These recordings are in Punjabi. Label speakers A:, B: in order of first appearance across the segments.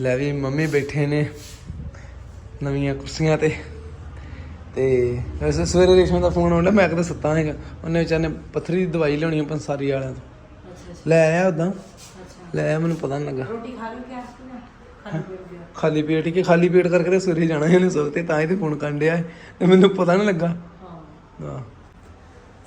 A: ਲੈ ਵੀ ਮੰਮੀ ਬੈਠੇ ਨੇ ਨਵੀਆਂ ਕੁਰਸੀਆਂ ਤੇ। ਤੇ ਵੈਸੇ ਸਵੇਰੇ ਰੇਸ਼ਮ ਦਾ ਫੋਨ ਆਉਂਦਾ ਮੈਂ ਕਿਤੇ ਸੁੱਤਾ ਹੈਗਾ ਉਹਨੇ ਵਿਚਾਰ ਨੇ ਪੱਥਰੀ ਦੀ ਦਵਾਈ ਲਿਆਉਣੀ ਆ ਪੰਸਾਰੀ ਵਾਲਿਆਂ ਤੋਂ। ਲੈ ਆਇਆ ਉਦਾਂ ਲੈ ਆਇਆ ਮੈਨੂੰ ਪਤਾ ਨਹੀਂ ਲੱਗਾ।
B: ਰੋਟੀ ਖਾ ਲਈ ਖਾਲੀ ਪੇਟ ਗਿਆ
A: ਖਾਲੀ ਪੇਟ ਹੀ ਕਿ ਖਾਲੀ ਪੇਟ ਕਰਕੇ ਤੇ ਸਵੇਰੇ ਜਾਣਾ ਇਹਨੇ ਸੁੱਤੇ ਤਾਂ ਹੀ ਤੇ ਫੋਨ ਕਰਨ ਡਿਆ ਤੇ ਮੈਨੂੰ ਪਤਾ ਨਹੀਂ ਲੱਗਾ।
B: ਹਾਂ।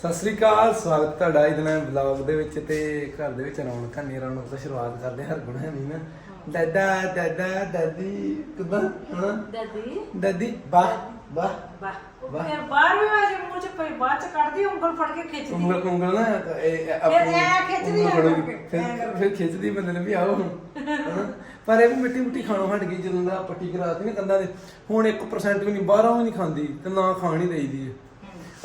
A: ਸਤਿ ਸ੍ਰੀ ਅਕਾਲ ਸਵਾਗਤ ਤੁਹਾਡਾ ਅੱਜ ਦੇ ਵਲੌਗ ਦੇ ਵਿੱਚ ਤੇ ਘਰ ਦੇ ਵਿੱਚ ਰੌਣਕਾਂ ਨਹੀਂ ਰੌਣਕ ਤੋਂ ਸ਼ੁਰੂਆਤ ਕਰਦੇ ਹਰ ਗੁਣ ਨਹੀਂ ਨਾ ਦਾਦਾ ਦਾਦਾ ਦਾਦੀ ਕਿਦਾਂ ਹਾਂ
B: ਦਾਦੀ
A: ਦਾਦੀ ਵਾਹ ਵਾਹ
B: ਵਾਹ
A: ਵਾਹ।
B: ਫਿਰ ਬਾਹਰ ਵੀ ਵਾਜੇ ਮੂੰਹ ਚ ਪਈ ਬਾਅਦ ਚ ਕੱਢਦੀ ਉਂਗਲ ਫੜ ਕੇ ਖਿੱਚਦੀ
A: ਉਂਗਲ ਉਂਗਲ ਨਾ ਇਹ ਇਹ
B: ਫਿਰ ਇਹ ਖਿੱਚਦੀ
A: ਉਂਗਲ
B: ਆ
A: ਫੜੋ।
B: ਕਰਕੇ,
A: ਫਿਰ
B: ਐਂ ਕਰਕੇ।
A: ਫਿਰ ਖਿੱਚਦੀ ਬੰਦੇ ਨੇ ਵੀ ਆਓ ਹੁਣ ਹਨਾ? ਪਰ ਇਹ ਵੀ ਮਿੱਟੀ ਮਿੱਟੀ ਖਾਣੋਂ ਹਟ ਗਈ ਜਦੋਂ ਦਾ ਪੱਟੀ ਕਰਾਤੀ ਨਾ ਕੰਧਾਂ ਦੇ ਹੁਣ 1% ਵੀ ਨਹੀਂ ਬਾਹਰੋਂ ਵੀ ਨਹੀਂ ਖਾਂਦੀ ਤੇ ਨਾ ਖਾਣ ਹੀ ਦੇਈਦੀ ਹੈ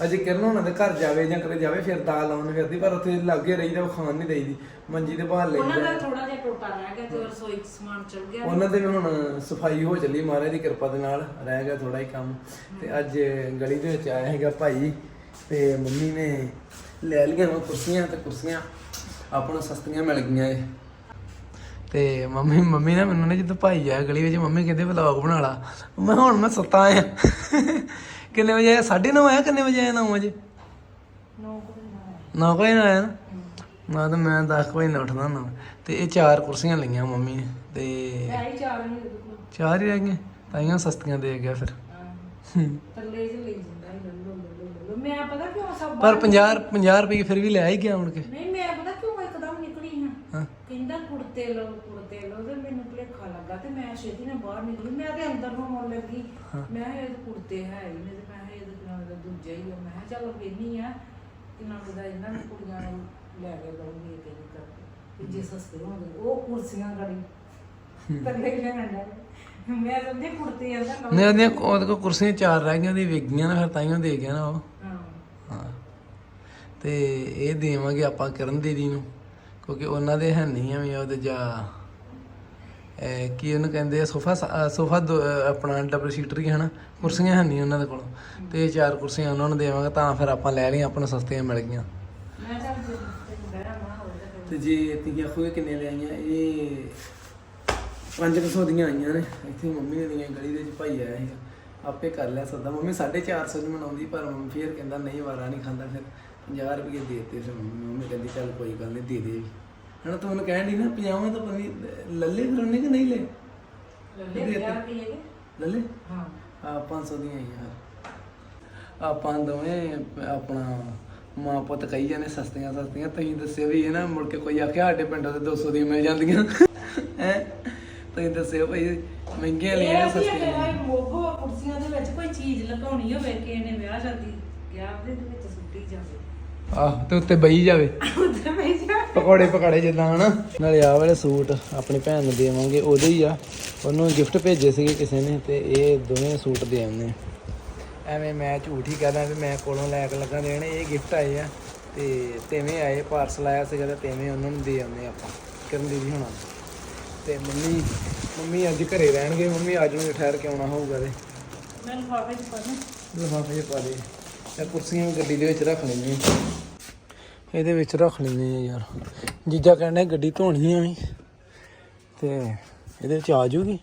A: ਅਜੇ ਕਿਰਨ ਹੋਣਾ ਦੇ ਘਰ ਜਾਵੇ ਜਾਂ ਕਦੇ ਜਾਵੇ ਫਿਰ ਦਾਲ ਲਾਉਣ ਫਿਰਦੀ ਪਰ ਉੱਥੇ ਲੱਗੇ ਰਹੀਦਾ ਉਹ ਖਾਣ ਨਹੀਂ ਦੇਈਦੀ। ਮੰਜੀ ਤੇ ਬਾਹਰ ਲਈ
B: ਉਹਨਾਂ ਦਾ ਥੋੜਾ ਜਿਹਾ ਟੋਟਾ ਰਹਿ ਗਿਆ ਤੇ ਉਹ ਰਸੋਈ ਚ ਸਮਾਨ ਚਲ ਗਿਆ।
A: ਉਹਨਾਂ ਦੇ ਵੀ ਹੁਣ ਸਫ਼ਾਈ ਹੋ ਚੱਲੀ ਮਹਾਰਾਜ ਦੀ ਕਿਰਪਾ ਦੇ ਨਾਲ ਰਹਿ ਗਿਆ ਥੋੜਾ ਹੀ ਕੰਮ। ਤੇ ਅੱਜ ਗਲੀ ਦੇ ਵਿੱਚ ਆਇਆ ਹੈਗਾ ਭਾਈ ਤੇ ਮੰਮੀ ਨੇ ਲੈ ਲਈਆਂ ਵਾ ਕੁਰਸੀਆਂ ਤੇ ਕੁਰਸੀਆਂ ਆਪਾਂ ਨੂੰ ਸਸਤੀਆਂ ਮਿਲ ਗਈਆਂ ਏ ਤੇ ਮੰਮੀ ਮੰਮੀ ਨੇ ਮੈਨੂੰ ਨੇ ਜਦੋਂ ਭਾਈ ਆਇਆ ਗਲੀ ਵਿੱਚ ਮੰਮੀ ਕਹਿੰਦੇ ਵਲੌਗ ਬਣਾ ਲਾ। ਮੈਂ ਹੁਣ ਮੈਂ ਸੁੱਤਾ ਆਇਆ ਕਿੰਨੇ ਵਜੇ ਆਇਆ? 9:30 ਆਇਆ ਕਿੰਨੇ ਵਜੇ ਆਇਆ 9 ਵਜੇ?
B: ਨੋ ਕੁ ਦਿਨ ਹੋਏ।
A: 9 ਵਜੇ ਨਾਲ ਆਇਆ ਨਾ? ਨਾ ਤਾਂ ਮੈਂ 10 ਵਜੇ ਨਾਲ ਉੱਠਦਾ ਨਾ। ਤੇ ਇਹ ਚਾਰ ਕੁਰਸੀਆਂ ਲਈਆਂ ਮੰਮੀ ਨੇ ਤੇ
B: ਚਾਰ
A: ਹੀ ਰਹਿ ਗਈਆਂ। ਤਾਈਆਂ ਸਸਤੀਆਂ ਦੇ ਗਿਆ ਫਿਰ।
B: ਮੈਂ
A: ਪਰ 50 50 ਰੁਪਏ ਫਿਰ ਵੀ ਲੈ ਹੀ ਗਿਆ ਮੁੜ ਕੇ?
B: ਨਹੀਂ ਮੈਂ ਪਤਾ ਕਿਉਂ ਇੱਕਦਮ ਨਿਕਲੀ ਹਾਂ
A: ਹਾਂ
B: ਕਹਿੰਦਾ ਕੁੜਤੇ ਲੋ ਕੁੜਤੇ ਲੋ ਤੇ ਮੈਨੂੰ ਭੁਲੇਖਾ ਲੱਗਾ ਤੇ ਮੈਂ ਛੇਤੀ ਨਾਲ ਬਾਹਰ ਨਿਕਲੀ। ਮੈਂ ਤੇ ਅੰਦਰ ਨੂੰ ਆਉਣ ਲੱਗੀ। ਮੈਂ ਕਿਹਾ ਇਹ ਤਾਂ ਕੁੜਤੇ ਹੈ ਹੀ ਨਹੀਂ ਤੇ ਮੈਂ ਕਿਹਾ ਇਹਦੇ ਨਾਲ ਦਾ ਦੂਜਾ ਹੀ ਆ। ਮੈਂ ਕਿਹਾ ਚੱਲ ਵੇਨੀ ਆ ਕਿੰਨਾ ਦਾ ਇਹਨਾਂ ਨੂੰ ਕੁੜੀਆਂ ਨੂੰ ਲੈ ਕੇ ਦਊਂਗੀ ਇਹ ਕਿਹੜੀ ਕਰਕੇ। ਵੀ ਜੇ ਸਸਤੇ ਹੋਣਗੇ। ਉਹ ਕੁਰਸੀਆਂ ਗੜੀ ਤੱਲੇ ਲੈਣ ਦਾ ਮੈਂ ਤਾਂ ਉਹਦੇ ਕੁੜਤੇ ਆਂਦਾ
A: ਨਹੀਂ ਉਹਦੀਆਂ ਉਹਦੇ ਕੋਲ ਕੁਰਸੀਆਂ ਚਾਰ ਰਹਿ ਗਈਆਂ ਉਹਦੀ ਵਿਕ ਗਈਆਂ ਨਾ ਫਿਰ ਤਾਈਆਂ ਦੇ ਗਿਆ ਨਾ ਉਹ।
B: ਹਾਂ।
A: ਹਾਂ। ਤੇ ਇਹ ਦੇਵਾਂਗੇ ਆਪਾਂ ਕਰਨ ਦੀਦੀ ਨੂੰ। ਕਿਉਂਕਿ ਉਹਨਾਂ ਦੇ ਹੈ ਨਹੀਂ ਆ ਵੀ ਉਹਦੇ ਜਾ ਕੀ ਉਹਨੂੰ ਕਹਿੰਦੇ ਆ ਸੋਫਾ ਸੋਫਾ ਆਪਣਾ ਡਬਲ ਸੀਟਰ ਹੀ ਹਨਾ ਕੁਰਸੀਆਂ ਹੈ ਨਹੀਂ ਉਹਨਾਂ ਦੇ ਕੋਲ। ਤੇ ਇਹ ਚਾਰ ਕੁਰਸੀਆਂ ਉਹਨਾਂ ਨੂੰ ਦੇਵਾਂਗੇ ਤਾਂ ਫਿਰ ਆਪਾਂ ਲੈ ਲਈਆਂ ਆਪਾਂ ਨੂੰ ਸਸਤੀਆਂ ਮਿਲ ਗਈਆਂ।
B: ਮੈਂ ਚੱਲ ਜੇ ਤੈਨੂੰ ਬਹਿਰਾ ਮਾ ਹੋਵੇ ਤਾਂ
A: ਤੇ ਜੇ ਤੀਆਂ ਖੋਏ ਕਿੰਨੇ ਲੈ ਆਈਆਂ? ਇਹ 500 ਦੀਆਂ ਆਈਆਂ ਨੇ। ਇੱਥੇ ਮੰਮੀ ਨੇ ਦੀਆਂ ਗਲੀ ਦੇ ਵਿੱਚ ਭਾਈ ਆਇਆ ਸੀਗਾ। ਆਪੇ ਕਰ ਲਿਆ ਸੌਦਾ। ਮੰਮੀ 450 ਦੀ ਮਨਾਉਂਦੀ ਪਰ ਮੰਮੀ ਫੇਰ ਕਹਿੰਦਾ ਨਹੀਂ ਵਾਰਾ ਨਹੀਂ ਖਾਂਦਾ ਫਿਰ। 50 ਰੁਪਏ ਦੇ ਦਿੱਤੇ ਸੀ ਮੰਮੀ ਮੰਮੀ ਕਹਿੰਦੀ ਚੱਲ ਕੋਈ ਗੱਲ ਨਹੀਂ ਦੇ ਦੇ ਹਣਾ ਤੂੰ ਮੈਨੂੰ ਕਹਿਣ ਦੀ ਨਾ 50 ਤਾਂ ਪਨੀ ਲੱਲੇ ਫਿਰ ਉਹਨੇ ਕਿ ਨਹੀਂ ਲੈ
B: ਲੱਲੇ 50 ਰੁਪਏ ਦੇ?
A: ਲੱਲੇ?
B: ਹਾਂ।
A: ਆ 500 ਦੀਆਂ ਆਈਆਂ ਆਪਾਂ ਦੋਵੇਂ ਆਪਣਾ ਮਾਂ ਪੁੱਤ ਕਹੀ ਜਾਂਦੇ ਸਸਤੀਆਂ ਸਸਤੀਆਂ। ਤੁਸੀਂ ਦੱਸਿਓ ਵੀ ਇਹ ਨਾ ਮੁੜ ਕੇ ਕੋਈ ਆਖਿਆ ਸਾਡੇ ਪਿੰਡੋਂ ਤੇ 200 ਦੀਆਂ ਮਿਲ ਜਾਂਦੀਆਂ। ਹੈ? ਤੁਸੀਂ ਦੱਸਿਓ ਭਾਈ ਮਹਿੰਗੀਆਂ ਲਈਆਂ
B: ਇਹ ਵੀ
A: ਸਸਤੀਆਂ
B: ਅਗਰ
A: ਲਈਆਂ।
B: ਮੋਗੋ ਕੁਰਸੀਆਂ ਦੇ ਵਿੱਚ ਕੋਈ ਚੀਜ਼ ਲਗਾਉਣੀ ਹੋਵੇ ਕਿ ਇਹਨੇ ਵਿਆਹ ਸ਼ਾਦੀ ਗਿਆ ਉਹਦੇ ਦੇ ਵਿੱਚ ਸੁੱਟੀ ਜਾਵੇ।
A: ਆਹ ਤੇ ਉੱਤੇ ਬਈ ਜਾਵੇ।
B: ਉੱਧਰ ਮੈਂ ਜਾ
A: ਪਕੌੜੇ ਪਕਾੜੇ ਜਿੱਦਾਂ ਹਨਾ? ਨਾਲੇ ਆਹ ਵਾਲੇ ਸੂਟ ਆਪਣੀ ਭੈਣ ਨੂੰ ਦੇਵਾਂਗੇ ਉਹਦੇ ਹੀ ਆ। ਉਹਨੂੰ ਗਿਫਟ ਭੇਜੇ ਸੀਗੇ ਕਿਸੇ ਨੇ ਤੇ ਇਹ ਦੋਵੇਂ ਸੂਟ ਦੇ ਆਉਂਦੇ ਐਵੇਂ ਮੈਂ ਝੂਠ ਹੀ ਕਹਦਾ ਵੀ ਮੈਂ ਕੋਲੋਂ ਲੈ ਕੇ ਲੱਗਾ ਦੇਣ ਇਹ ਗਿਫਟ ਆਏ ਆ। ਤੇ ਤੇਵੇਂ ਆਏ ਪਾਰਸਲ ਆਇਆ ਸੀਗਾ ਤੇ ਤੇਵੇਂ ਉਹਨਾਂ ਨੂੰ ਦੇ ਆਉਂਦੇ ਆਪਾਂ ਕਰਨ ਦੀਦੀ ਹੁਣਾਂ। ਤੇ ਮੰਮੀ ਮੰਮੀ ਅੱਜ ਘਰੇ ਰਹਿਣਗੇ ਮੰਮੀ ਅੱਜ ਨੂੰ ਠਹਿਰ ਕੇ ਆਉਣਾ ਹੋਊਗਾ ਤੇ।
B: ਮੈਂ ਲਿਫਾਫੇ ਚ ਪਾ ਦੇ
A: ਲਿਫਾਫੇ 'ਚ ਪਾ ਦੇ। ਇਹ ਕੁਰਸੀਆਂ ਗੱਡੀ ਦੇ ਵਿੱਚ ਰੱਖ ਲੈਣੀਆਂ ਇਹਦੇ ਵਿੱਚ ਰੱਖ ਲੈਂਦੇ ਆ ਯਾਰ। ਜੀਜਾ ਕਹਿੰਦਾ ਗੱਡੀ ਧੋਣੀ ਆ ਵੀ। ਤੇ ਇਹਦੇ ਵਿੱਚ ਆ ਜੂਗੀ।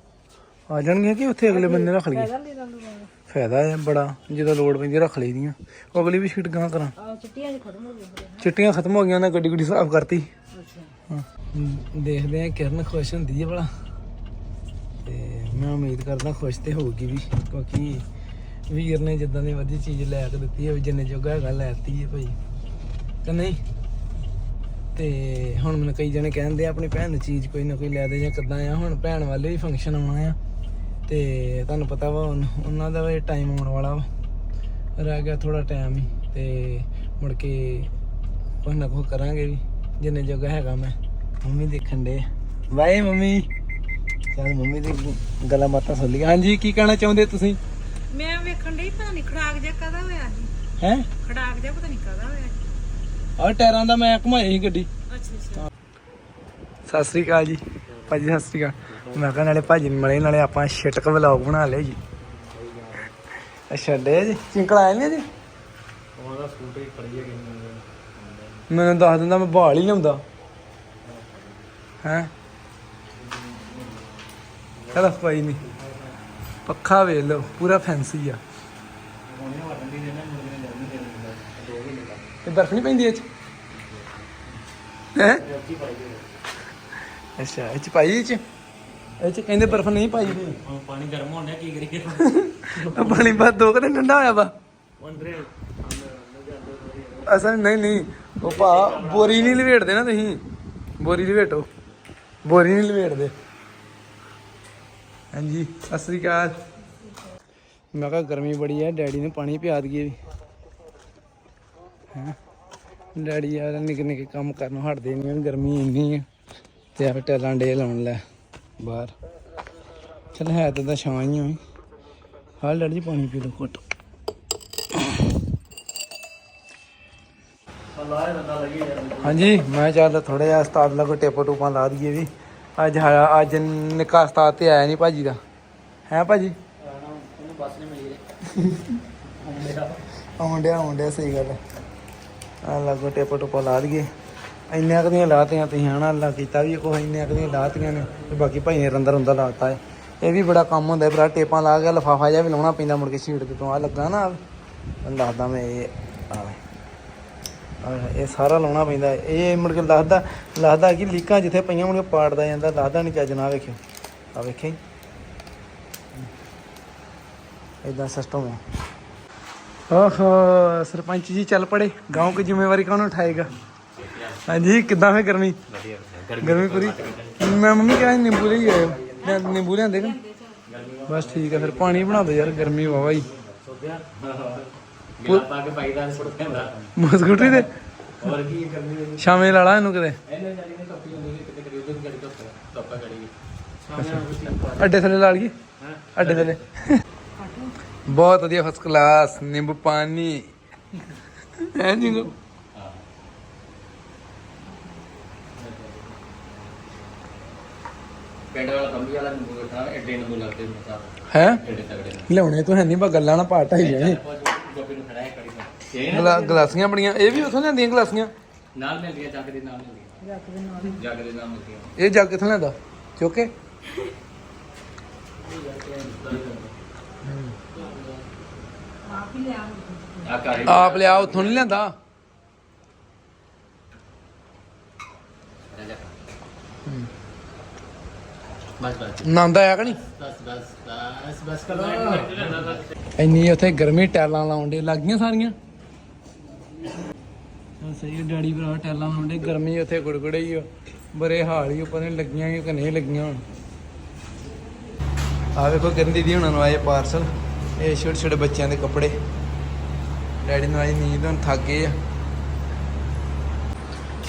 A: ਆ ਜਾਣਗੀਆਂ ਕਿ ਉੱਥੇ ਅਗਲੇ ਬੰਦੇ ਰੱਖ ਲਈਏ?
B: ਨੂੰ
A: ਫਾਇਦਾ ਹੈ ਬੜਾ ਜਦੋਂ ਲੋੜ ਪੈਂਦੀ ਰੱਖ ਲਈਦੀਆਂ। ਉਹ ਅਗਲੀ ਵੀ ਸ਼ੀਟ ਗਾਂ ਕਰਾਂ।
B: ਚਿੱਟੀਆਂ ਖਤਮ ਹੋ ਗਈਆਂ
A: ਚਿੱਟੀਆਂ ਖਤਮ ਹੋ ਗਈਆਂ ਨਾ ਗੱਡੀ ਗੁੱਡੀ ਸਾਫ਼ ਕਰਤੀ।
B: ਅੱਛਾ।
A: ਦੇਖਦੇ ਆ ਕਿਰਨ ਖੁਸ਼ ਹੁੰਦੀ ਹੈ ਭਲਾ। ਤੇ ਮੈਂ ਉਮੀਦ ਕਰਦਾ ਖੁਸ਼ ਤੇ ਹੋਊਗੀ ਵੀ ਕਿਉਂਕਿ ਵੀਰ ਨੇ ਜਿੱਦਾਂ ਦੀ ਵਧੀਆ ਚੀਜ਼ ਲੈ ਕੇ ਦਿੱਤੀ ਹੈ ਜਿੰਨੇ ਜੋਗਾ ਹੈਗਾ ਲੈਤੀ ਹੈ ਭਾਈ। ਕਿ ਨਹੀਂ? ਤੇ ਹੁਣ ਮੈਨੂੰ ਕਈ ਜਣੇ ਕਹਿੰਦੇ ਆ, ਆਪਣੀ ਭੈਣ ਨੂੰ ਚੀਜ਼ ਕੋਈ ਨਾ ਕੋਈ ਲੈ ਦੇ ਜਾਂ ਕਿੱਦਾਂ ਆ। ਹੁਣ ਭੈਣ ਵਾਲੇ ਵੀ ਫੰਕਸ਼ਨ ਆਉਣਾ ਆ। ਤੇ ਤੁਹਾਨੂੰ ਪਤਾ ਵਾ ਹੁਣ ਉਹਨਾਂ ਦਾ ਵੀ ਟਾਈਮ ਆਉਣ ਵਾਲਾ ਵਾ। ਰਹਿ ਗਿਆ ਥੋੜਾ ਟਾਈਮ ਹੀ, ਤੇ ਮੁੜ ਕੇ ਕੁਛ ਨਾ ਕੁਛ ਕਰਾਂਗੇ ਵੀ, ਜਿੰਨੇ ਜੋਗਾ ਹੈਗਾ ਮੈਂ। ਮੰਮੀ ਦੇਖਣ ਦੇ ਵਾਏ ਮੰਮੀ। ਚੱਲ ਮੰਮੀ ਦੀ ਗੱਲਾਂ ਬਾਤਾਂ ਸੁਣ ਲਈਆਂ ਹਾਂਜੀ, ਕੀ ਕਹਿਣਾ ਚਾਹੁੰਦੇ ਤੁਸੀਂ?
B: ਮੈਂ ਵੇਖਣ ਡਈ ਪਤਾ ਨਹੀਂ ਖੜਾਕ ਜਿਹਾ ਕਦਾ ਹੋਇਆ ਸੀ।
A: ਹੈ?
B: ਖੜਾਕ ਜਿਹਾ ਪਤਾ ਨਹੀਂ ਕਦਾ ਹੋਇਆ ਸੀ।
A: ਆਹ ਟਾਇਰਾਂ ਦਾ ਮੈਂ ਘੁਮਾਈ ਸੀ ਗੱਡੀ।
B: ਅੱਛਾ ਅੱਛਾ।
A: ਸਤਿ ਸ੍ਰੀ ਅਕਾਲ ਜੀ। ਭਾਜੀ ਸਤਿ ਸ੍ਰੀ ਅਕਾਲ। ਮੈਂ ਕਿਹਾ ਨਾਲੇ ਭਾਜੀ ਨੂੰ ਮਿਲੇ ਨਾਲੇ ਆਪਾਂ ਛਟਕ ਵਲੌਗ ਬਣਾ ਲਿਆ ਜੀ। ਅੱਛਾ ਡੇ ਜੀ। ਚਿੰਕਲ ਆਇਆ ਨਹੀਂ ਜੀ
C: ਉਹਦਾ ਸਕੂਟਰ ਹੀ ਖੜੀ ਹੈ ਕਿੰਨੀ
A: ਮੈਨੂੰ ਦੱਸ ਦਿੰਦਾ ਮੈਂ ਬਾਲ ਹੀ ਲਿਆਉਂਦਾ। ਹੈ? ਚਲੋ ਕੋਈ ਨਹੀਂ। ਪੱਖਾ ਵੇਖ ਲਓ, ਪੂਰਾ ਫੈਂਸੀ ਆ।
C: ਉਹਨੇ
A: ਬਰਫ ਨਹੀਂ ਪੈਂਦੀ ਇਹ ਚ? ਹੈ? ਅੱਛਾ, ਇਹ ਚ ਪਾਈ ਇਹ ਚ? ਇਹ ਚ ਕਹਿੰਦੇ ਬਰਫ ਨਹੀਂ ਪਾਈ।
C: ਹੁਣ ਪਾਣੀ ਗਰਮ ਹੋਣ ਡਿਆ ਕੀ ਕਰੀਏ
A: ਪਾਣੀ ਬਾਅਦ ਦੋ ਕਦੇ ਠੰਡਾ ਹੋਇਆ ਵਾ। ਅਸਲ ਨਹੀਂ ਨਹੀਂ। ਉਹ ਭਾ, ਬੋਰੀ ਨਹੀਂ ਲਵੇਟਦੇ ਨਾ ਤੁਸੀਂ। ਬੋਰੀ ਲਵੇਟੋ। ਬੋਰੀ ਨਹੀਂ ਲਵੇਟਦੇ। ਹਾਂਜੀ ਸਤਿ ਸ੍ਰੀ ਅਕਾਲ। ਮੈਂ ਕਿਹਾ ਗਰਮੀ ਬੜੀ ਹੈ ਡੈਡੀ ਨੇ ਪਾਣੀ ਪਿਆ ਦਈਏ ਵੀ। ਹੈਂ? ਡੈਡੀ ਯਾਰ ਨਿੱਕੇ ਨਿੱਕੇ ਕੰਮ ਕਰਨੋਂ ਹਟਦੇ ਨਹੀਂ ਗਰਮੀ ਇੰਨੀ ਹੈ ਤੇ ਆ ਟੈਲਾਂ ਡੇ ਲਾਉਣ ਲੈ ਬਾਹਰ। ਚਲ ਹੈ ਤਾਂ ਤਾਂ ਛਾਂ ਹੀ ਹੋਈ ਹਾਲ ਡੈਡੀ ਜੀ ਪਾਣੀ ਪੀ ਲਓ ਘੁੱਟ।
C: ਅੱਲਾਹ ਬੰਦਾ ਲੱਗੀ ਯਾਰ।
A: ਹਾਂਜੀ ਮੈਂ ਚੱਲ ਥੋੜਾ ਜਿਹਾ ਉਸਤਾਦ ਲਾ ਕੋ ਟੇਪੋ ਟੂਪਾਂ ਲਾ ਦਈਏ ਵੀ। ਅੱਜ ਹਾ- ਅੱਜ ਨਿੱਕਾ ਉਸਤਾਦ ਤੇ ਆਇਆ ਨਹੀਂ ਭਾਜੀ ਦਾ। ਹੈ ਭਾਜੀ?
C: ਉਹਨੂੰ ਬੱਸ ਨਹੀਂ ਮਿਲੀ
A: ਆਉਣ ਡਿਆ, ਸਹੀ ਗੱਲ ਆ ਲਾਗੋ ਟੇਪੋ ਟੂਪਾ ਲਾ ਦਈਏ। ਇੰਨੀਆਂ ਕਦੀਆਂ ਲਾਤੀਆਂ ਤੁਸੀਂ, ਹਨਾ? ਅੱਲਾ ਕੀਤਾ ਵੀ ਕੋਈ ਇੰਨੀਆਂ ਕਦੀਆਂ ਲਾਤੀਆਂ ਨੇ। ਤੇ ਬਾਕੀ ਭਾਈ ਨੇ ਰੰਦਰ ਹੁੰਦਾ ਲਾਤਾ ਹੈ। ਇਹ ਵੀ ਬੜਾ ਕੰਮ ਹੁੰਦਾ ਹੈ ਭਰਾ, ਟੇਪਾਂ ਲਾ ਕੇ ਲਫਾਫਾ ਜਿਹਾ ਵੀ ਲਾਉਣਾ ਪੈਂਦਾ ਮੁੜ ਕੇ ਸ਼ੀਟ ਤੇ ਤੋਂ। ਆ ਲੱਗਾ ਨਾ ਤੁਹਾਨੂੰ ਦੱਸਦਾ ਮੈਂ ਇਹ ਆ ਇਹ ਸਾਰਾ ਲਾਉਣਾ ਪੈਂਦਾ ਹੈ। ਇਹ ਮੁੜ ਕੇ ਲੱਗਦਾ ਲੱਗਦਾ ਕਿ ਲੀਕਾਂ ਜਿੱਥੇ ਪਈਆਂ ਹੋਣਗੀਆਂ ਪਾੜਦਾ ਜਾਂਦਾ ਲੱਗਦਾ ਨਹੀਂ ਚੱਜ ਨਾ ਵੇਖਿਓ ਆ ਵੇਖੇ ਇਦਾਂ ਸਿਸਟਮ ਆ ਓਹੋ ਸਰਪੰਚ ਜੀ ਚੱਲ ਪੜੇ گاؤں की ਜ਼ਿੰਮੇਵਾਰੀ ਕੌਣ ਉਠਾਏਗਾ ਹਾਂਜੀ ਕਿੱਦਾਂ ਹੈ ਗਰਮੀ
C: ਵਧੀਆ
A: ਗਰਮੀ ਪੂਰੀ ਮੈਂ ਮੰਮੀ ਕਹਿੰਦਾ ਨਿੰਬੂ ਲਈ ਆਇਓ ਲੈ ਨਿੰਬੂ ਲਿਆਂਦੇ ਕਿ ਬਸ ਠੀਕ ਹੈ ਫਿਰ ਪਾਣੀ ਬਣਾ ਦਿਓ ਯਾਰ ਗਰਮੀ ਵਾਵਾ ਹੀ
C: ਸੋਧਿਆ ਗਿਲਾ ਪਾ ਕੇ ਸੁੱਟ
A: ਤੇ?
C: ਹੋਰ ਕੀ ਕਰਨੀ ਹੈ?
A: ਸ਼ਾਮੇ ਲਾ ਲਾ ਇਹਨੂੰ ਕਿਤੇ।
C: ਇਹਨੇ ਜਾਨੀ ਨੇ ਕੱਪੀ ਹੁੰਦੀ ਕਿਤੇ ਕਰੀ ਉਦੋਂ ਗੱਡੀ ਤੋਂ ਟੋਪਾ ਕਰੀ ਸਾਹਮਣੇ
A: ਅੱਡੇ ਥੱਲੇ ਲਾ ਲਈਏ?
C: ਹਾਂ।
A: ਅੱਡੇ ਥੱਲੇ। ਬਹੁਤ ਵਧੀਆ ਫਸਟ ਕਲਾਸ ਨਿੰਬੂ ਪਾਣੀ। ਹੈ ਜੀ ਲੋ
C: ਪਿੰਡ ਵਾਲਾ ਕੰਬੀ ਵਾਲਾ ਨੂੰ ਬੋਲਣਾ ਐਡੇ ਨੂੰ ਲੱਗਦੇ ਨੇ ਸਾਹ
A: ਹੈ?
C: ਐਡੇ ਤਗੜੇ
A: ਲਿਆਉਣੇ ਤੋਂ ਹੈ ਨਹੀਂ ਬਾ ਗੱਲਾਂ ਨਾ ਪਾਟ ਹੀ ਜਾਣੀ
C: ਗੋਪੀ ਨੂੰ ਖੜਾਇਆ ਇਹ
A: ਗਲਾ ਗਲਾਸੀਆਂ ਬੜੀਆਂ ਇਹ ਵੀ ਉਥੋਂ ਲਿਆਂਦੀਆਂ ਗਲਾਸੀਆਂ?
C: ਨਾਲ ਮਿਲਦੀਆਂ ਜੱਗ ਦੇ ਨਾਲ ਮਿਲਦੀਆਂ।
B: ਜੱਕ ਦੇ ਨਾਲ। ਹੀ।
C: ਜੱਗ ਦੇ ਨਾਲ ਮਿਲਦੀਆਂ।
A: ਇਹ ਜੱਗ ਕਿੱਥੋਂ ਲਿਆਂਦਾ? ਚੋਕੇ?
B: ਆਪ ਹੀ ਲਿਆ
C: ਆ ਕਾਰੀ
A: ਆਪ ਲਿਆ ਉਥੋਂ ਨਹੀਂ ਲਿਆਂਦਾ?
C: ਬਸ ਬਸ।
A: ਨੰਦ ਆਇਆ ਕਿ ਨਹੀਂ?
C: ਬਸ ਬਸ ਬਸ ਬਸ ਕਰੋ
A: ਇੰਨੀ ਉੱਥੇ ਗਰਮੀ ਟੈਲਾਂ ਲਾਉਣ ਦੇ ਲੱਗ ਗਈਆਂ ਸਾਰੀਆਂ? ਸਹੀ ਡੈਡੀ ਭਰਾ ਟੈਲਾਂ ਲਾਉਣ ਦੇ ਗਰਮੀ ਉੱਥੇ ਗੁੜਗੁੜੇ ਹੀ। ਬਰੇ ਹਾਲ ਹੀ ਪਤਾ ਨਹੀਂ ਲੱਗੀਆਂ ਕਿ ਨਹੀਂ ਲੱਗੀਆਂ ਹੁਣ। ਆ ਵੇਖੋ ਗੰਦੀ ਦੀ ਹੁਣਾਂ ਨੂੰ ਆਏ ਪਾਰਸਲ। ਇਹ ਛੋਟੇ ਛੋਟੇ ਬੱਚਿਆਂ ਦੇ ਕੱਪੜੇ। ਡੈਡੀ ਨੂੰ ਆਈ ਨੀਂਦ ਹੁਣ ਥੱਕ ਗਏ ਆ।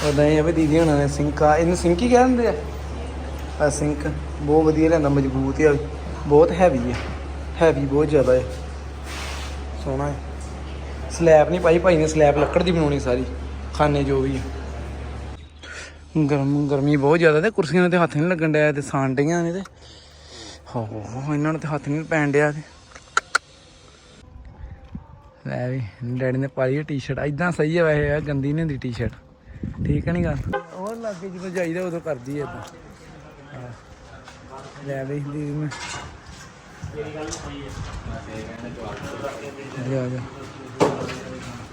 A: ਉਦਾਂ ਹੀ ਆ ਵੀ ਦੀਦੀ ਹੁਣਾਂ ਨੇ ਸਿੰਕਾ ਇਹਨੂੰ ਸਿੰਕ ਕਹਿੰਦੇ ਆ? ਆ ਸਿੰਕ ਬਹੁਤ ਵਧੀਆ ਲੈਂਦਾ ਮਜ਼ਬੂਤ ਆ। ਬਹੁਤ ਹੈਵੀ ਆ। ਹੈਵੀ ਬਹੁਤ ਜ਼ਿਆਦਾ ਹੈ ਸੋਹਣਾ ਹੈ ਸਲੈਬ ਨਹੀਂ ਪਾਈ, ਭਾਈ ਨੇ ਸਲੈਬ ਲੱਕੜ ਦੀ ਬਣਾਉਣੀ ਸਾਰੀ, ਖਾਨੇ ਜੋ ਵੀ ਗਰਮ, ਗਰਮੀ ਬਹੁਤ ਜ਼ਿਆਦਾ ਤੇ ਕੁਰਸੀਆਂ ਤੇ ਹੱਥ ਨਹੀਂ ਲੱਗਣ ਡਿਆ ਤੇ ਸਾਂਡੀਆਂ ਨੇ ਤੇ। ਹੋ, ਇਹਨਾਂ ਨੂੰ ਤੇ ਹੱਥ ਨਹੀਂ ਪੈਣ ਡਿਆ ਤੇ। ਲੈ ਵੀ, ਡੈਡੀ ਨੇ ਪਾਈ ਟੀ-ਸ਼ਰਟ ਐਦਾਂ ਸਹੀ ਹੈ ਵੈਸੇ ਗੰਦੀ ਨਹੀਂ ਹੁੰਦੀ ਟੀ-ਸ਼ਰਟ ਠੀਕ ਹੈ ਨਹੀਂ ਗੱਲ? ਉਹ ਲੱਗੇ ਜਦੋਂ ਜਾਈਦਾ ਉਦੋਂ ਕਰਦੀ ਹੈ ਇਦਾਂ ਲੈ ਵੀ ਮੈਂ। ਆ ਜਾ ਆ ਜਾ।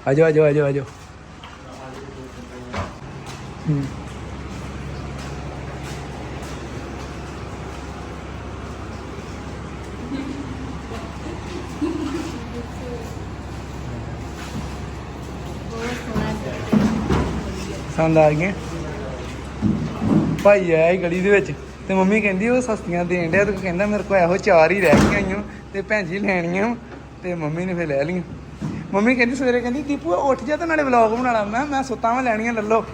A: ਆ ਜਾ ਆ ਜਾ ਹੂੰ। ਪਸੰਦ ਆ ਗਈਆਂ। ਭਾਈ ਆਇਆ ਗਲੀ ਦੇ ਵਿੱਚ। ਤੇ ਮੰਮੀ ਕਹਿੰਦੀ ਉਹ ਸਸਤੀਆਂ ਦੇਣ ਡਿਆ, ਤੇ ਕਹਿੰਦਾ ਮੇਰੇ ਕੋਲ ਇਹੋ ਚਾਰ ਹੀ ਰਹਿ ਗਈਆਂ ਈਓ, ਤੇ ਭੈਣ ਜੀ ਲੈਣੀਆਂ ਤੇ ਮੰਮੀ ਨੇ ਫੇਰ ਲੈ ਲਈਆਂ। ਮੰਮੀ ਕਹਿੰਦੀ ਸਵੇਰੇ ਕਹਿੰਦੀ, ਦੀਪੂ, ਉੱਠ ਜਾ ਤੇ ਨਾਲੇ ਵਲੌਗ ਬਣਾਣਾ ਮੈਂ ਮੈਂ ਸੁੱਤਾ ਮੈਂ ਲੈਣੀਆਂ ਲੈ ਲਓ।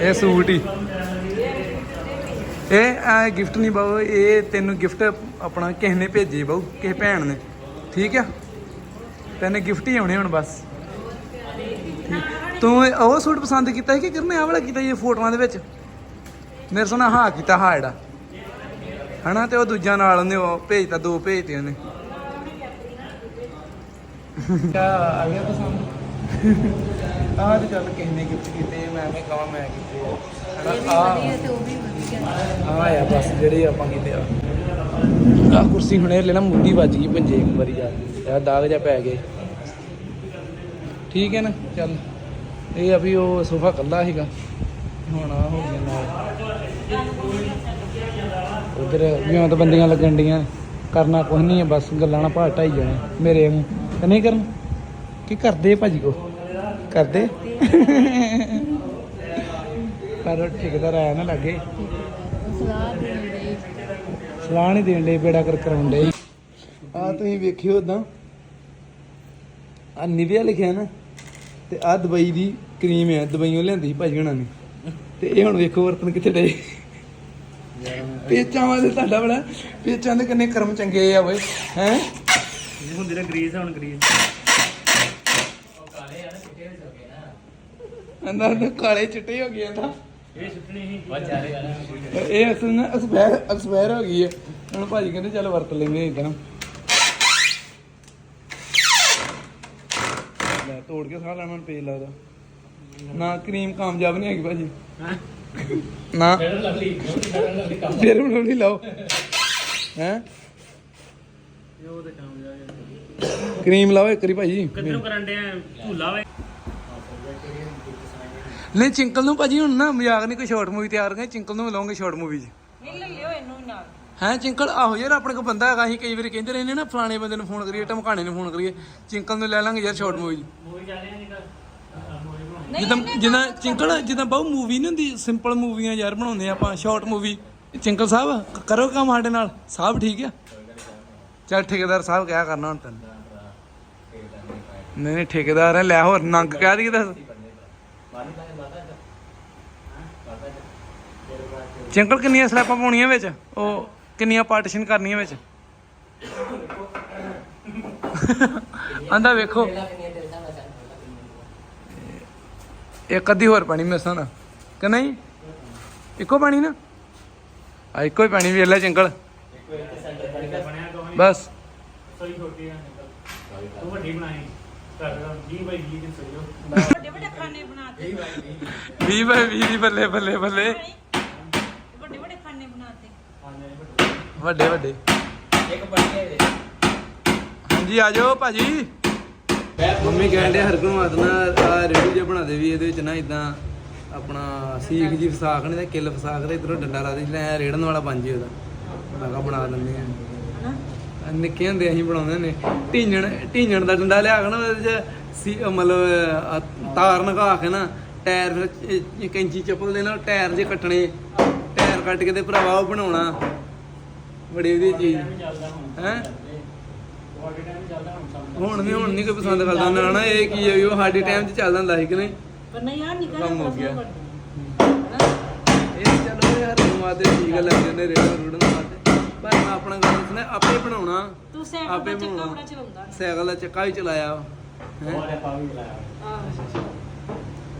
A: ਇਹ ਸੂਟ ਹੀ। ਇਹ, ਆ ਗਿਫਟ ਨਹੀਂ ਬਾਬੂ ਇਹ ਤੈਨੂੰ ਗਿਫਟ ਆਪਣਾ ਕਿਸੇ ਨੇ ਭੇਜੇ ਬਾਬੂ ਕਿਸੇ ਭੈਣ ਨੇ। ਠੀਕ ਆ? ਤੈਨੂੰ ਗਿਫਟ ਹੀ ਆਉਣੇ ਹੁਣ ਬਸ। ਤੂੰ ਉਹ ਸੂਟ ਪਸੰਦ ਕੀਤਾ ਸੀ ਕਿ ਕਿਰਨੇ? ਆਹ ਵਾਲਾ ਕੀਤਾ ਇਹ ਫੋਟੋਆਂ ਦੇ ਵਿੱਚ? ਮੇਰੇ ਸੋਨਾ ਹਾਂ ਕੀਤਾ ਹਾਂ ਜਿਹੜਾ। ਹਨਾ? ਤੇ ਉਹ ਦੂਜਾ ਨਾਲ ਉਹਨੇ ਉਹ ਭੇਜਤਾ ਦੋ ਭੇਜਤੇ ਉਹਨੇ। ਆ ਗਿਆ ਪਸੰਦ? ਆਹ ਤੇ ਚੱਲ ਕਿਸੇ ਨੇ ਗਿਫਟ ਕੀਤੇ ਮੈਂ ਐਵੇਂ ਕਹਾਂ ਮੈਂ ਕੀਤੇ ਆ। ਹਨਾ?
B: ਵਧੀਆ ਤੇ ਉਹ ਵੀ ਵਧੀਆ।
A: ਆ ਆ ਬਸ ਜਿਹੜੇ ਆਪਾਂ ਕੀਤੇ ਆ। ਆ। ਕੁਰਸੀ ਹੁਣੇ ਲੈਣਾ ਮੁੱਦੀ ਵੱਜ ਗਈ ਪੰਜੇ ਇੱਕ ਵਾਰੀ ਜਾ ਇਹ ਦਾਗ ਜਾ ਪੈ ਗਏ ਠੀਕ ਹੈ ਨਾ, ਚੱਲ। ਇਹ ਆ ਵੀ ਉਹ ਸੋਫਾ ਕੱਲਾ ਸੀਗਾ। ਹੁਣ ਆ ਹੋ ਗਿਆ ਨਾਲ। ਉਧਰ ਜਿਉਂ ਤਾਂ ਬੰਦੀਆਂ ਲੱਗਣ ਡੀਆਂ, ਕਰਨਾ ਕੁਝ ਨਹੀਂ ਹੈ ਬਸ ਗੱਲਾਂ ਨਾਲ ਭਾਟ ਢਾਈ ਜਾਣੇ ਮੇਰੇ ਨੂੰ ਤੇ ਨਹੀਂ ਕਰਨ? ਕੀ ਕਰਦੇ ਭਾਜੀ ਕੋ ਕਰਦੇ? ਪਰ ਉਹ ਠੇਕੇਦਾਰ ਆਇਆ ਨਾ ਲੱਗੇ।
B: ਸਲਾਹ
A: ਸਲਾਹ ਨਹੀਂ ਦੇਣ ਦੇ ਬੇੜਾ ਕਰ ਕਰਾਉਂਦੇ ਆ ਤੁਸੀਂ ਵੇਖਿਓ ਉਦਾਂ ਆ ਨਿਵਿਆ ਲਿਖਿਆ ਨਾ ਤੇ ਆ ਦਵਾਈ ਦੀ ਕਰੀਮ ਹੈ ਦਵਾਈਆਂ ਲਿਆਂਦੀ ਸੀ ਭਾਜੀ ਹਣਾ ਨੇ। ਤੇ ਇਹ ਹੁਣ ਵੇਖੋ ਵਰਤਨ ਕਿੱਥੇ ਡੇ ਪੇਚਾਂ ਵਾਲੇ ਤੁਹਾਡਾ ਬੜਾ ਪੇਚਾਂ ਦੇ ਕਿੰਨੇ ਕਰਮ ਚੰਗੇ ਆ ਓਏ ਹੈ?
C: ਇਹ ਹੁੰਦੀ ਨਾ ਗਰੀਸ ਹੁਣ ਗਰੀਸ।
A: ਅੰਦਰ ਕਾਲੇ ਚਿੱਟੇ ਹੋ ਗਏ ਤਾਂ।
C: ਇਹ ਸੁੱਟਣੀ ਸੀ ਬਹੁਤ
A: ਇਹ ਅਸਲ ਨਾ ਐਕਸਪਾਇਰ ਐਕਸਪਾਇਰ ਹੋ ਗਈ ਹੈ। ਹੁਣ ਭਾਜੀ ਕਹਿੰਦੇ ਚੱਲ ਵਰਤ ਲੈਂਦੇ ਇਦਾਂ ਲੈ ਤੋੜ ਕੇ ਸਾਹ ਲੈਣਾ ਮੈਨੂੰ ਪੇਜ ਲੱਗਦਾ ਨਾ ਕਰੀਮ ਕਾਮਯਾਬ ਨਹੀਂ ਹੈਗੀ ਭਾਜੀ। ਨਾ।
C: ਫੇਰ ਲਵਲੀ ਫੇਰ
A: ਫਿਰ ਹੁਣ ਨਹੀਂ ਲਾਓ। ਹੈ? ਕਰੀਮ ਲਾਓ ਇੱਕ ਵਾਰੀ ਭਾਜੀ।
C: ਕਿੱਧਰੋਂ ਕਰਨ ਦੇ ਝੂਲਾ ਵੇ।
A: ਨਹੀਂ ਚਿੰਕਲ ਨੂੰ ਭਾਜੀ ਹੁਣ ਨਾ ਮਜ਼ਾਕ ਨਹੀਂ ਕੋਈ ਸ਼ਾਰਟ ਮੂਵੀ ਤਿਆਰ ਕਰਾਂਗੇ ਚਿੰਕਲ ਨੂੰ ਮਿਲਾਉਂਗੇ ਸ਼ਾਰਟ ਮੂਵੀ 'ਚ
B: ਨਹੀਂ ਲੈ ਲਿਓ ਇਹਨੂੰ ਨਾਲ।
A: ਹੈ ਚਿੰਕਲ ਆਹੋ ਯਾਰ ਆਪਣੇ ਕੋਲ ਬੰਦਾ ਹੈਗਾ ਅਸੀਂ ਕਈ ਵਾਰੀ ਕਹਿੰਦੇ ਰਹਿੰਦੇ ਨਾ ਫਲਾਣੇ ਬੰਦੇ ਨੂੰ ਫੋਨ ਕਰੀਏ ਟਮਕਾਣੇ ਨੂੰ ਫੋਨ ਕਰੀਏ ਚਿੰਕਲ ਨੂੰ ਲੈ ਲਾਂਗੇ ਯਾਰ ਸ਼ਾਰਟ ਮੂਵੀ 'ਚ
C: ਮੂਵੀ ਚੱਲੇ ਨਹੀਂ ਤਾਂ ਮੂਵੀ ਬਣਾਉਣੀ।
B: ਨਹੀਂ
A: ਜਿੱਦਾਂ ਜਿੱਦਾਂ ਚਿੰਕਲ ਜਿੱਦਾਂ ਬਹੁ ਮੂਵੀ ਨਹੀਂ ਹੁੰਦੀ ਸਿੰਪਲ ਮੂਵੀਆਂ ਯਾਰ ਬਣਾਉਂਦੇ ਆਪਾਂ ਸ਼ਾਰਟ ਮੂਵੀ ਚਿੰਕਲ ਸਾਹਿਬ ਕਰੋ ਕੰਮ ਸਾਡੇ ਨਾਲ ਸਾਹਿਬ ਠੀਕ ਆ? ਚੱਲ ਠੇਕੇਦਾਰ ਸਾਹਿਬ ਕਿਆ ਕਰਨਾ ਹੁਣ ਤੈਨੂੰ? ਨਹੀਂ ਨਹੀਂ ਠੇਕੇਦਾਰ ਹੈ ਲੈ ਹੋਰ ਨੰਗ ਕਹਿ ਦਈਏ ਦੱਸ ਚਿੰਕਲ ਕਿੰਨੀਆਂ ਸਲੈਪਾਂ ਪਾਉਣੀਆਂ ਵਿੱਚ? ਉਹ ਕਿੰਨੀਆਂ ਪਾਰਟੀਸ਼ਨ ਕਰਨੀਆਂ ਵਿੱਚ? ਆਂਦਾ ਵੇਖੋ। ਇੱਕ ਅੱਧੀ ਹੋਰ ਪਾਣੀ ਮੇਰੇ ਸਾਨਾ ਕਿ ਨਹੀਂ? ਇੱਕੋ ਪਾਣੀ ਨਾ? ਆ ਇੱਕੋ ਹੀ ਪਾਣੀ ਵੇਖ ਲੈ
C: ਕੋਈ
A: ਬਸ।
C: ਸੋਈ ਛੋਟੀ ਆ ਤੂੰ ਵੱਡੀ ਬਣਾਈ। ਕਰ 20 ਬਾਈ 20 ਦੀ ਸੋਈ
B: ਵੱਡੇ ਖਾਨੇ ਬਣਾਤੇ
A: 20 ਬਾਈ 20 ਦੀ ਬੱਲੇ ਬੱਲੇ ਬੱਲੇ।
B: ਵੱਡੇ ਵੱਡੇ ਖਾਨੇ ਬਣਾਤੇ
A: ਵੱਡੇ ਵੱਡੇ।
C: ਇੱਕ ਬਣੀ
A: ਹਾਂਜੀ ਆ ਜਾਓ ਭਾਜੀ। ਮੰਮੀ ਕਹਿੰਦੇ ਹਰ ਨੂੰ ਆਦਨਾ ਆ ਰੇੜੀ ਜਿਹਾ ਬਣਾ ਦੇ ਵੀ ਇਹਦੇ ਵਿੱਚ ਨਾ ਇਦਾਂ ਆਪਣਾ ਸੀਖ ਜੀ ਫਸਾਕ ਨੇ ਤੇ ਕਿੱਲ ਫਸਾਕ ਤੇ ਇਧਰੋਂ ਡੰਡਾ ਲਾ ਦੇ ਲੈ ਰੇੜਨ ਵਾਲਾ ਬਣ ਜੇ ਉਹਦਾ। ਮੈਂ ਕਿਹਾ ਬਣਾ ਦਿੰਦੇ ਆ।
B: ਹਨਾ?
A: ਨਿੱਕੇ ਹੁੰਦੇ ਅਸੀਂ ਬਣਾਉਂਦੇ ਨੇ ਢੀਂਜਣ ਢੀਂਜਣ ਦਾ ਡੰਡਾ ਲਿਆ ਕੇ ਨਾ ਉਹਦੇ ਚ ਸੀ ਮਤਲਬ ਤਾਰ ਨਗਾ ਕੇ ਨਾ ਟਾਇਰ ਕੈਂਚੀ ਚੱਪਲ ਦੇ ਨਾਲ ਟਾਇਰ ਜੇ ਕੱਟਣੇ ਟਾਇਰ ਕੱਟ ਕੇ ਤੇ ਭਰਾਵਾ ਉਹ ਬਣਾਉਣਾ। ਬੜੀ ਵਧੀਆ ਚੀਜ਼। ਹੈ?
C: ਤੁਹਾਡੇ ਟਾਈਮ ਚੱਲਦਾ ਹੁਣ
A: ਨਹੀਂ ਹੁਣ ਨਹੀਂ ਕੋਈ ਪਸੰਦ ਕਰਦਾ। ਨਾ ਨਾ ਇਹ ਕੀ ਹੈ ਵੀ ਉਹ ਸਾਡੇ ਟਾਈਮ 'ਚ ਚੱਲਦਾ ਹੁੰਦਾ ਸੀ ਕਿ ਨਹੀਂ?
B: ਪਰ ਨਹੀਂ ਯਾਰ ਨਿਕਲਣਾ
A: ਕੰਮ ਹੋ ਗਿਆ। ਇਹ ਚਲੋ ਯਾਰ ਰੂਮਾਂ ਤੇ ਠੀਕ ਲੱਗ ਜਾਂਦੇ ਰੇੜਾਂ ਰੂੜਨ ਵਾਸਤੇ। ਪਰ ਮੈਂ ਆਪਣਾ ਗੱਲ ਦੱਸਣਾ ਆਪੇ ਬਣਾਉਣਾ।
B: ਤੂੰ ਸਾਈਕਲ
A: ਆਪੇ
B: ਦਾ ਚੱਕਾ
A: ਬਣਾਉਣਾ।
B: ਬੜਾ ਚਲਾਉਂਦਾ।
A: ਸਾਈਕਲ ਦਾ ਚੱਕਾ ਵੀ ਚਲਾਇਆ। ਹੈਂ।
C: ਤੁਹਾਡੇ ਪਾ ਵੀ ਲਾਇਆ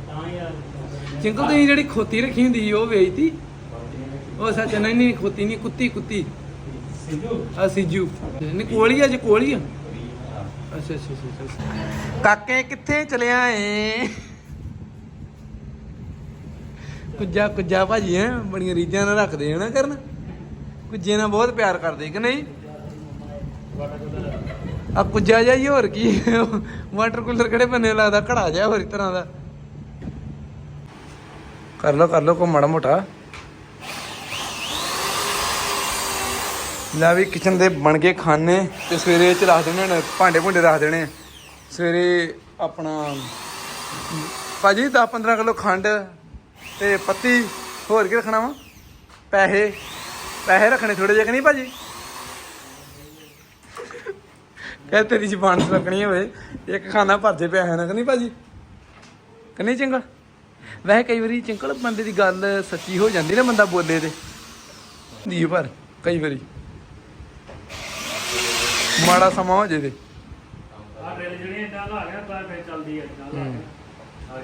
C: ਤਾਂ ਯਾਰ
A: ਚਿੰਕਲ ਤੁਸੀਂ ਜਿਹੜੀ ਖੋਤੀ ਰੱਖੀ ਹੁੰਦੀ ਸੀ, ਉਹ ਵੇਚਤੀ? ਉਹ ਸੱਚ ਨਹੀਂ ਨਹੀਂ ਖੋਤੀ ਨਹੀਂ ਕੁੱਤੀ ਕੁੱਤੀ।
C: ਸਿੱਧੂ
A: ਆ ਸਿੱਜੂ। ਨਹੀਂ ਕੋਲੀ ਆ ਕੋਲੀ ਆ। ਅੱਛਾ ਅੱਛਾ ਅੱਛਾ, ਅੱਛਾ। ਕਾਕੇ ਕਿੱਥੇ ਚਲਿਆ ਏ ਕੁੱਜਾ ਕੁੱਜਾ ਭਾਜੀ ਹੈ ਬੜੀਆਂ ਰੀਝਾਂ ਨਾਲ ਰੱਖਦੇ ਹਨਾ ਕਰਨ। ਕੁੱਜੇ ਨਾਲ ਬਹੁਤ ਪਿਆਰ ਕਰਦੇ ਕਿ ਨਹੀਂ? ਆ ਕੁੱਜਾ ਜਿਹਾ ਹੋਰ ਕੀ? ਵਾਟਰ ਕੂਲਰ ਕਿਹੜੇ ਬੰਨੇ ਲੱਗਦਾ, ਘੜਾ ਜਾ ਹੋਰ ਤਰ੍ਹਾਂ ਦਾ। ਕਰ ਲੋ ਕਰ ਲੋ ਕੋ ਮਾੜਾ ਮੋਟਾ। ਲੈ ਵੀ ਕਿਚਨ ਦੇ ਬਣ ਗਏ ਖਾਣੇ ਤੇ ਸਵੇਰੇ ਇਹ ਚ ਰੱਖ ਦੇਣੇ ਨੇ, ਭਾਂਡੇ ਭੁੰਡੇ ਰੱਖ ਦੇਣੇ। ਸਵੇਰੇ ਆਪਣਾ, ਭਾਜੀ 10 15 ਕਿਲੋ ਖੰਡ ਤੇ ਪੱਤੀ, ਹੋਰ ਕੀ ਰੱਖਣਾ ਵਾ? ਪੈਸੇ। ਪੈਸੇ ਰੱਖਣੇ ਥੋੜੇ ਜਿਹੇ ਕਿ ਨਹੀਂ ਭਾਜੀ? ਕਹੇ ਤੇਰੀ ਜ਼ਬਾਨ ਸੁੱਕਣੀ ਹੋਵੇ ਇੱਕ ਖਾਣਾ ਭਰਜੇ ਪਿਆ ਨਾ ਕਿ ਨਹੀਂ ਭਾਜੀ? ਕਿ ਨਹੀਂ ਵੈਸੇ ਕਈ ਵਾਰੀ ਚੰਕਲ ਬੰਦੇ ਦੀ ਗੱਲ ਸੱਚੀ ਹੋ ਜਾਂਦੀ ਨਾ ਬੰਦਾ ਬੋਲੇ ਤੇ। ਦੀ ਪਰ ਕਈ ਵਾਰੀ। ਮਾੜਾ ਸਮਾਂ ਹੋ ਜੇ ਤੇ।
C: ਆ ਡਰਿਲ ਜਿਹੜੀ ਇਦਾਂ ਲਾ ਗਿਆ ਤਾਂ ਫਿਰ ਚੱਲਦੀ ਹੈ। ਇਦਾਂ ਲਾ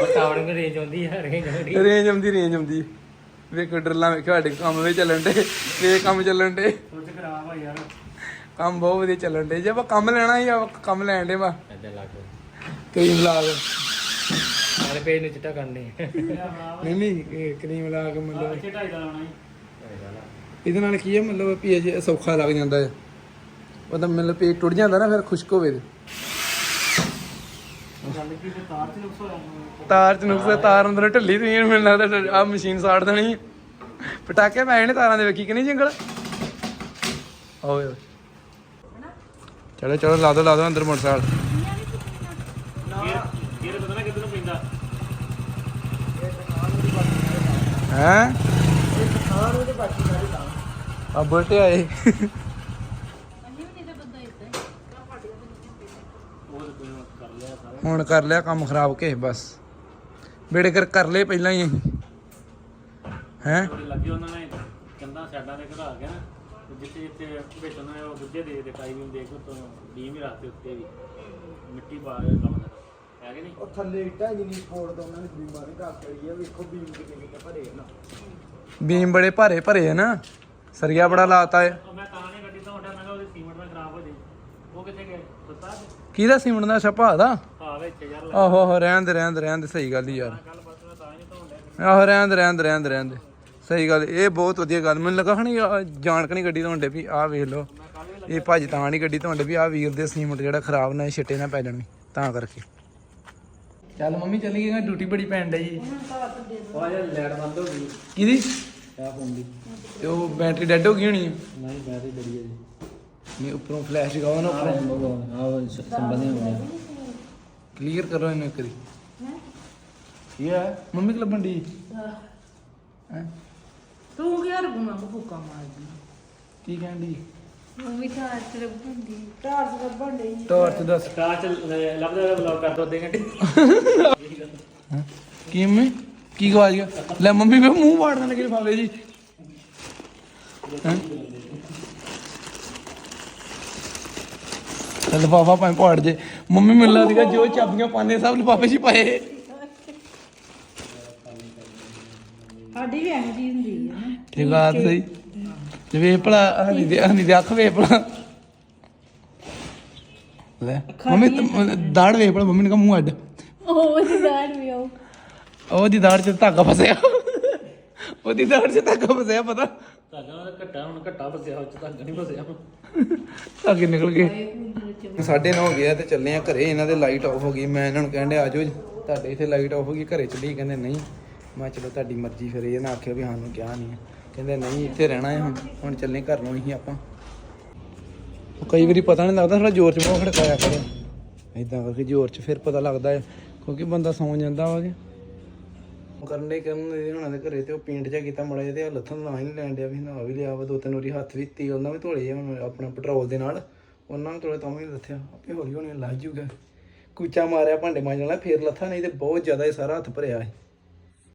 C: ਉਹ ਟਾਵਰ ਨੂੰ ਰੇਂਜ ਆਉਂਦੀ ਹੈ ਰੇਂਜ ਆਉਂਦੀ
A: ਰੇਂਜ ਆਉਂਦੀ ਰੇਂਜ ਆਉਂਦੀ। ਵੇਖੋ ਡਰਲਾ ਵੇਖੋ ਸਾਡੇ ਕੰਮ ਵੀ ਚੱਲਣ ਦੇ ਵੇ ਕੰਮ ਚੱਲਣ ਦੇ
C: ਸੋਚ ਖਰਾਬ ਆ ਯਾਰ।
A: ਕੰਮ ਬਹੁਤ ਵਧੀਆ ਚੱਲਣ ਦੇ ਜੇ ਆਪਾਂ ਕੰਮ ਲੈਣਾ ਹੀ ਆਪਾਂ ਕੰਮ ਲੈਣ ਦੇ ਵਾ
C: ਲੱਗ
A: ਕਰੀਮ ਲਾ ਕੇ ਨਾਲੇ ਪੇਜ ਨੂੰ ਚਿੱਟਾ ਕਰਨੇ। ਨਹੀਂ ਨਹੀਂ ਇਹ ਕਰੀਮ ਲਾ ਕੇ ਮਤਲਬ
C: ਇੱਥੇ ਢਾਈ ਦਾ ਲਾਉਣਾ ਜੀ।
A: ਇਹਦੇ ਨਾਲ ਕੀ ਹੈ ਮਤਲਬ ਪੇਜ ਸੌਖਾ ਲੱਗ ਜਾਂਦਾ ਹੈ ਉਹਦਾ ਮਤਲਬ ਪੇਜ ਟੁੱਟ ਜਾਂਦਾ ਨਾ ਫਿਰ ਖੁਸ਼ਕ ਹੋਵੇ ਤੇ।
C: ਗੱਲ ਤਾਰ ਚ ਨੁਕਸ ਹੋਇਆ
A: ਤਾਰ ਅੰਦਰ ਢਿੱਲੀ ਤੇ ਮੈਨੂੰ ਲੱਗਦਾ ਆ ਮਸ਼ੀਨ ਸਾੜ ਦੇਣੀ ਪਟਾਕੇ ਪੈ ਨੇ ਤਾਰਾਂ ਦੇ ਵੇਖੀ ਕਿ ਨਹੀਂ ਜੰਗਲ? ਓਏ ਓਏ ਚਲੋ ਚਲੋ, ਲਾ ਦੋ ਲਾ ਦੋ ਅੰਦਰ ਮੋਟਰਸਾਈਕਲ।
C: ਗੇਰ ਗੇਰ ਪਤਾ ਨਾ ਕਿੱਧਰ ਨੂੰ ਪੈਂਦਾ
A: ਹੈ? ਆ ਬੁਲਟ ਆਏ
C: ਉਹ ਤੇ ਕੋਈ ਕਰ ਲਿਆ ਸਾਰਾ
A: ਹੁਣ ਕਰ ਲਿਆ ਕੰਮ ਖਰਾਬ ਕੇ ਬਸ। ਬੇੜੇ ਕਰ ਕਰ ਲਏ ਪਹਿਲਾਂ ਹੀ ਹੈ?
C: ਲੱਗੇ ਉਹਨਾਂ ਨੇ ਜਿੱਥੇ ਜਿੱਥੇ ਉਹ ਦੂਜੇ ਦੇ ਵੀ ਦੇਖ ਤੋਂ ਹੀ ਰਾਤੇ ਉੱਤੇ ਵੀ। ਮਿੱਟੀ ਪਾ ਕੇ ਕੰਮ ਦਾ ਹੈ ਕਿ ਨਹੀਂ?
A: ਉਹ ਥੱਲੇ ਇੱਟਾਂ ਜਿੰਨੀ ਸਪੋਰਟ ਤੋਂ ਉਹਨਾਂ ਨੇ ਬਿਮਾਰੀ ਘਾ ਕਰੀ ਆ ਵੇਖੋ ਬੀਮ ਕਿਤੇ ਭਰੇ ਨਾ। ਬੀਮ ਬੜੇ ਭਾਰੇ ਭਰੇ ਆ ਨਾ। ਸਰੀਆ ਬੜਾ ਲਾਤਾ ਹੈ
C: ਉਹ ਮੈਂ ਤਾਂ ਨਹੀਂ ਗੱਡੀ ਤੋਂ ਉੱਠਿਆ ਮੈਂ ਕਿਹਾ ਉਹਦੀ ਸੀਮੈਂਟ ਨਾਲ ਖਰਾਬ ਹੋ ਜਾਈ ਉਹ ਕਿੱਥੇ ਗਏ? ਸੁੱਤਾ
A: ਕਿਹਦਾ ਸੀਮਣ ਦਾ ਛਪਾ ਦਾ?
C: ਹਾਂ ਵਿੱਚ ਯਾਰ
A: ਆਹੋ ਆਹੋ ਰਹਿਣ ਦੇ ਰਹਿਣ ਦੇ ਰਹਿਣ ਦੇ ਸਹੀ ਗੱਲ ਹੀ ਯਾਰ ਆਹੋ ਰਹਿਣ ਦੇ ਰਹਿਣ ਦੇ ਰਹਿਣ ਦੇ ਰਹਿਣ ਦੇ। ਸਹੀ ਗੱਲ ਇਹ ਬਹੁਤ ਵਧੀਆ ਗੱਲ। ਮੈਨੂੰ ਲੱਗਾ ਹਣੀ ਜਾਣਕ ਨਹੀਂ ਗੱਡੀ ਧੋਂਦੇ ਵੀ ਆਹ ਵੇਖ ਲਓ। ਇਹ ਭਾਜੀ ਤਾਂ ਨਹੀਂ ਗੱਡੀ ਧੋਂਦੇ ਵੀ ਆਹ ਵੀਰ ਦੇ ਸੀਮਟ ਜਿਹੜਾ ਖਰਾਬ ਨਾ ਛਿੱਟੇ ਨਾ ਪੈ ਜਾਣ ਤਾਂ ਕਰਕੇ। ਚੱਲ ਮੰਮੀ ਚੱਲੀ ਗਈ ਡਿਊਟੀ ਬੜੀ ਪੈਣ ਡਈ। ਜੀ
C: ਉਹ ਯਾਰ ਲੈਟ ਬੰਦ ਹੋ ਗਈ।
A: ਕਿਹਦੀ?
C: ਆ ਫੋਨ ਦੀ।
A: ਤੇ ਉਹ ਬੈਟਰੀ ਡੈਡ ਹੋ ਗਈ ਹੋਣੀ?
C: ਨਹੀਂ ਬੈਟਰੀ ਬੜੀ ਹੈ ਜੀ।
A: ਨਹੀਂ ਉੱਪਰੋਂ ਫਲੈਸ਼ ਲਗਾਓ ਨਾ ਉੱਪਰੋਂ।
C: ਆਹ ਸੰਬੰਧੀ ਹੋਣੇ
A: ਕਲੀਅਰ ਕਰੋ ਇਹਨੂੰ ਇੱਕ ਵਾਰੀ। ਕੀ ਹੈ? ਮੰਮੀ ਕਿ ਲੱਭਣ ਦੀ ਹੈ?
B: ਤੂੰ ਕਿਹੜਾ ਗੁਣਾ ਭੁੱਕਾ ਮਾਰਦੀ
A: ਕੀ ਕਹਿਣ ਦੀ
D: ਮੰਮੀ ਤਾਂ ਅੱਜ ਲੱਭਦੀ
B: ਟਾਰ ਸੇ ਲੱਭਣ ਡਈ।
A: ਟਾਰਚ ਦੱਸ।
C: ਸਟਾਰ ਚ ਲੱਭਦਾ ਬਲੌਗ ਕਰ ਦੋ ਅੱਧੇ ਘੰਟੇ।
A: ਹੈਂ? ਕੀ ਮੈਂ ਕੀ ਗਵਾਚ ਗਿਆ? ਲੈ ਮੰਮੀ ਮੈਂ ਮੂੰਹ ਵਾੜਨ ਲੱਗੇ ਲਿਫਾਫੇ ਜੀ। ਹੈਂ? ਲਿਫਾਫਾ ਭਾਵੇਂ ਪਾੜ ਜੇ। ਮੰਮੀ ਮੈਨੂੰ ਲੱਗਦਾ ਜੋ ਚਾਬੀਆਂ ਪਾਣੇ ਸਭ ਲਿਫਾਫੇ 'ਚ ਹੀ ਪਾਏ।
B: ਸਾਡੀ ਵੀ ਇਹੋ ਜਿਹੀ ਹੁੰਦੀ ਹੈ ਨਾ।
A: ਠੀਕ ਆ ਸਹੀ। ਵੇ ਭਲਾ ਹਨੀ ਦੇ ਹਨੀ ਦੇ ਅੱਖ ਵੇ ਭਲਾ। ਲੈ ਮੰਮੀ ਤੂੰ- ਦਾੜ ਵੇ ਭਲਾ ਮੰਮੀ ਨੇ ਕਹਾ ਮੂੰਹ ਅੱਡ।
D: ਉਹ ਜਿਦਾਰ ਵੀ ਆਉ
A: ਉਹਦੀ ਦਾੜ 'ਚ ਧਾਗਾ ਫਸਿਆ। ਉਹਦੀ ਦਾੜ 'ਚ ਧਾਗਾ ਫਸਿਆ ਪਤਾ।
C: ਧਾਗਾ ਉਹਦਾ ਘੱਟਾ ਹੁਣ ਘੱਟਾ ਫਸਿਆ ਉੱਚ ਧਾਗਾ ਨਹੀਂ ਫਸਿਆ
A: ਧਾਗੇ ਨਿਕਲ ਗਏ। ਸਾਢੇ ਨੌ ਹੋ ਗਿਆ ਤੇ ਚੱਲੇ ਆ ਘਰੇ ਇਹਨਾਂ ਦੇ ਲਾਈਟ ਆਫ ਹੋ ਗਈ। ਮੈਂ ਇਹਨਾਂ ਨੂੰ ਕਹਿੰਦੇ ਆਜੋ ਤੁਹਾਡੇ ਇੱਥੇ ਲਾਈਟ ਆਫ ਹੋ ਗਈ ਘਰੇ ਚੱਲੀ ਕਹਿੰਦੇ ਨਹੀਂ। ਮੈਂ ਚਲੋ ਤੁਹਾਡੀ ਮਰਜ਼ੀ ਫਿਰ। ਇਹ ਨਾ ਆਖਿਓ ਵੀ ਸਾਨੂੰ ਕਿਹਾ ਨਹੀਂ। ਕਹਿੰਦੇ ਨਹੀਂ ਇੱਥੇ ਰਹਿਣਾ ਹੈ ਹੁਣ। ਹੁਣ ਚੱਲੇ ਘਰ ਨੂੰ ਹੀ ਆਪਾਂ। ਉਹ ਕਈ ਵਾਰੀ ਪਤਾ ਨਹੀਂ ਲੱਗਦਾ ਥੋੜਾ ਜ਼ੋਰ ਚ ਮੂੰਹ ਖੜਕਾਇਆ ਕਰੋ। ਇਦਾਂ ਕਰਕੇ ਜ਼ੋਰ ਚ ਫਿਰ ਪਤਾ ਲੱਗਦਾ ਹੈ ਕਿਉਂਕਿ ਬੰਦਾ ਸੌਂ ਜਾਂਦਾ ਵਾ ਕਿ ਕਰਨ ਦੇ ਕਰਨ ਦੇ ਉਹਨਾਂ ਦੇ ਘਰੇ ਤੇ ਉਹ ਪੇਂਟ ਜਿਹਾ ਕੀਤਾ ਮੜਾ ਜਿਹਾ ਤੇ ਉਹ ਲੱਥਣ ਨਾ ਹੀ ਨੀ ਲੈਣ ਡਿਆ ਵੀ ਨਾ ਵੀ ਲਿਆ ਵਾ, ਦੋ ਤਿੰਨ ਵਾਰੀ ਹੱਥ ਵੀ ਤੇਲ ਨਾਲ ਵੀ ਧੋਲੇ ਆ ਹੁਣ ਆਪਣਾ ਪੈਟਰੋਲ ਦੇ ਨਾਲ। ਉਹਨਾਂ ਨੂੰ ਧੋਲੇ ਤਾਂ ਵੀ ਲੱਥਿਆ। ਆਪੇ ਹੌਲੀ ਹੌਲੀ ਲੱਗ ਜੂਗਾ। ਕੂਚਾ ਮਾਰਿਆ ਭਾਂਡੇ ਮਾਂਜਣ ਵਾਲਾ, ਫੇਰ ਲੱਥਾ, ਨਹੀਂ ਤੇ ਬਹੁਤ ਜ਼ਿਆਦਾ ਇਹ ਸਾਰਾ ਹੱਥ ਭਰਿਆ ਹੈ